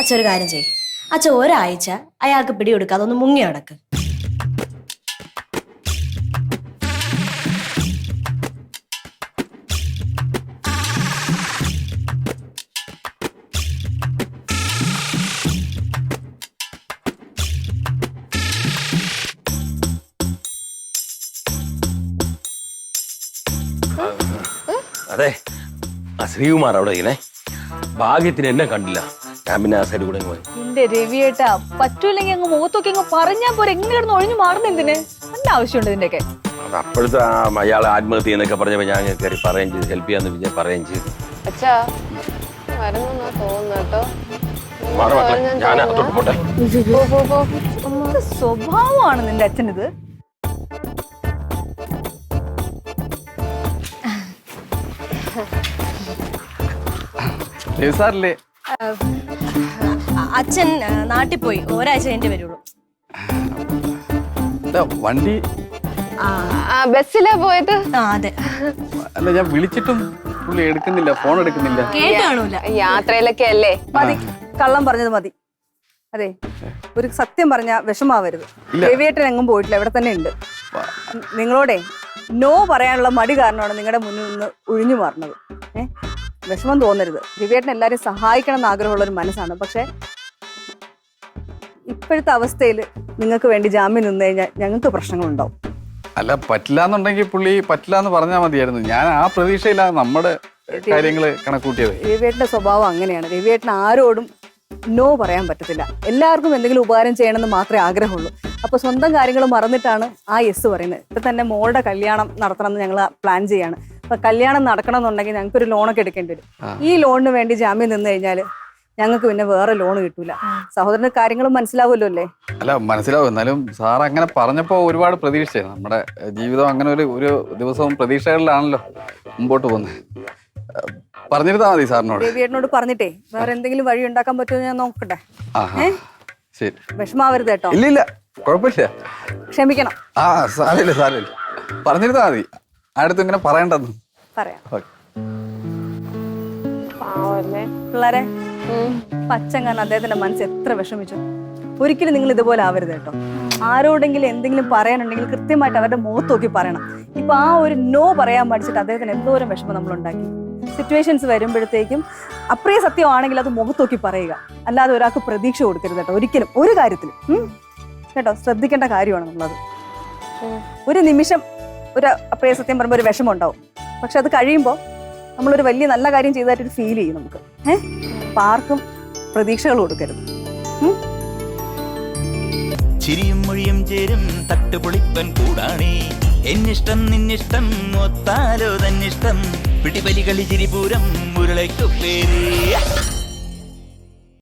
അച്ഛൻ ഒരു കാര്യം ചെയ്യ്. അച്ഛ ഒരാഴ്ച അയാൾക്ക് പിടികൊടുക്കാതെ ഒന്ന് മുങ്ങി നടക്ക്. അതെ ആ ശ്രീകുമാർ അവിടെ ഇങ്ങനെ ഭാഗ്യത്തിന് എന്നെ കണ്ടില്ല. ഞാൻ പിന്നെ ആ സൈഡ് കൂടെ അങ്ങ് പോയി. എന്റെ രവിയേട്ടാ പറ്റൂലെങ്കിൽ അങ്ങ് മുഖത്തൊക്കെ അങ്ങ് പറഞ്ഞാ പോരെ. എങ്ങനെ ഒഴിഞ്ഞു മാറുന്ന എന്തിന്? നല്ല ആവശ്യമുണ്ട് ഇതിന്റെയൊക്കെ. അത് അപ്പോഴത്തെ ആ അയാൾ ആത്മഹത്യ എന്നൊക്കെ പറഞ്ഞപ്പോൾ ഞാൻ അങ്ങ് കയറി പറയുകയും ചെയ്തു. ഹെൽപ്പ് ചെയ്യാന്ന് പിന്നെ പറയുകയും ചെയ്തു. അച്ഛാ വരുന്നെന്നാ തോന്നുന്നു കേട്ടോ. മാറ മക്കളെ ഞാൻ അകത്തോട്ട് പോട്ടെ. പോ, പോ, പോ. എന്ത് സ്വഭാവമാണ് നിന്റെ അച്ഛനിത്? സാറില്ലേ അ- അച്ഛൻ നാട്ടിൽ പോയി. ഒരാഴ്ച കഴിഞ്ഞിട്ട് വരുള്ളൂ. വണ്ടി ബസ്സിലാ പോയത്? അതെ. അല്ല ഞാൻ വിളിച്ചിട്ടും പുള്ളി എടുക്കുന്നില്ല ഫോൺ എടുക്കുന്നില്ല. കേട്ടാണൂല യാത്രയിലൊക്കെ അല്ലേ? മതി. കള്ളം പറഞ്ഞത് മതി. അതെ. ഒരു സത്യം പറഞ്ഞ വിഷമാവരുത്. രവിയേട്ടൻ എങ്ങും പോയിട്ടില്ല ഇവിടെ തന്നെ ഉണ്ട്. നിങ്ങളോടെ നോ പറയാനുള്ള മടി കാരണമാണ് നിങ്ങളുടെ മുന്നിൽ നിന്ന് ഒഴിഞ്ഞു മാറുന്നത്. ഏഹ് വിഷമം തോന്നരുത്. ദിവ്യേട്ടൻ എല്ലാവരെയും സഹായിക്കണം എന്ന് ആഗ്രഹമുള്ള ഒരു മനസ്സാണ്. പക്ഷെ ഇപ്പോഴത്തെ അവസ്ഥയിൽ നിങ്ങൾക്ക് വേണ്ടി ജാമ്യം നിന്നു കഴിഞ്ഞാൽ ഞങ്ങൾക്ക് പ്രശ്നങ്ങളുണ്ടാവും. അല്ല പറ്റില്ല എന്നുണ്ടെങ്കിൽ പുള്ളി പറ്റില്ല എന്ന് പറഞ്ഞാൽ മതിയായിരുന്നു. ഞാൻ ആ പ്രതീക്ഷയിലാണ് നമ്മുടെ കാര്യങ്ങൾ കണക്കൂട്ടിയത്. രവിയേട്ടന്റെ സ്വഭാവം അങ്ങനെയാണ്. രവിയേട്ടൻ ആരോടും നോ പറയാൻ പറ്റത്തില്ല. എല്ലാവർക്കും എന്തെങ്കിലും ഉപകാരം ചെയ്യണമെന്ന് മാത്രമേ ആഗ്രഹമുള്ളൂ. അപ്പൊ സ്വന്തം കാര്യങ്ങൾ മറന്നിട്ടാണ് ആ യെസ് പറയുന്നത്. ഇപ്പൊ തന്നെ മോളുടെ കല്യാണം നടത്തണം എന്ന് ഞങ്ങൾ പ്ലാൻ ചെയ്യാണ്. അപ്പൊ കല്യാണം നടക്കണം എന്നുണ്ടെങ്കിൽ ഞങ്ങൾക്ക് ഒരു ലോണൊക്കെ എടുക്കേണ്ടി വരും. ഈ ലോണിന് വേണ്ടി ജാമ്യം നിന്ന് കഴിഞ്ഞാൽ ഞങ്ങൾക്ക് പിന്നെ വേറെ ലോൺ കിട്ടൂല. സഹോദരന് കാര്യങ്ങൾ മനസ്സിലാവുമല്ലോ അല്ലേ? അല്ല മനസ്സിലാവും. എന്നാലും സാർ അങ്ങനെ പറഞ്ഞപ്പോൾ ഒരുപാട് പ്രതീക്ഷ നമ്മുടെ ജീവിതം അങ്ങനെ ഒരു ഒരു ദിവസവും പ്രതീക്ഷകളിലാണല്ലോ മുമ്പോട്ട് പോകുന്നത്. പറഞ്ഞിരുന്നാ മതി സാറിനോട്. രവിയേട്ടനോട് പറഞ്ഞിട്ടേ വേറെ എന്തെങ്കിലും വഴി ഉണ്ടാക്കാൻ പറ്റുമോ എന്ന് ഞാൻ നോക്കട്ടെ. ശരി. വിഷമാവരുത് കേട്ടോ. ഇല്ല ഇല്ല കുഴപ്പമില്ല. ക്ഷമിക്കണം. ആ സാറില്ല സാറില്ല പറഞ്ഞിരുന്നാ മതി. അടുത്ത് ഇങ്ങനെ പറയണ്ടെന്ന് പറയാം. പിള്ളേരെ. പച്ചങ്ങാൻ അദ്ദേഹത്തിന്റെ മനസ്സ് എത്ര വിഷമിച്ചു. ഒരിക്കലും നിങ്ങൾ ഇതുപോലെ ആവരുത് കേട്ടോ. ആരോടെങ്കിലും എന്തെങ്കിലും പറയാനുണ്ടെങ്കിൽ കൃത്യമായിട്ട് അവരുടെ മുഖത്ത് നോക്കി പറയണം. ഇപ്പൊ ആ ഒരു നോ പറയാൻ പഠിച്ചിട്ട് അദ്ദേഹത്തിന് എന്തോരം വിഷമം നമ്മൾ ഉണ്ടാക്കി. സിറ്റുവേഷൻസ് വരുമ്പോഴത്തേക്കും അപ്രിയ സത്യമാണെങ്കിൽ അത് മുഖത്ത് നോക്കി പറയുക. അല്ലാതെ ഒരാൾക്ക് പ്രതീക്ഷ കൊടുക്കരുത് കേട്ടോ. ഒരിക്കലും. ഒരു കാര്യത്തിലും. കേട്ടോ ശ്രദ്ധിക്കേണ്ട കാര്യമാണ് നമ്മളത്. ഒരു നിമിഷം ഒരു അപ്രിയ സത്യം പറയുമ്പോൾ ഒരു വിഷമം ഉണ്ടാവും പക്ഷെ അത് കഴിയുമ്പോൾ നമ്മളൊരു വലിയ നല്ല കാര്യം ചെയ്തതായിട്ടൊരു ഫീൽ ചെയ്യും നമുക്ക്. ഏഹ് അപ്പൊ ആർക്കും പ്രതീക്ഷകൾ കൊടുക്കരുത്. ചിരിയും മൊഴിയും ചേരും തട്ടുപൊളിപ്പൻ കൂടാണേ. എന്നിഷ്ടം നിന്നിഷ്ടം ഒത്താലോ തന്നിഷ്ടം. പിടിപലി കളി ചിരിപൂരം മുരളയ്ക്കു പേര്.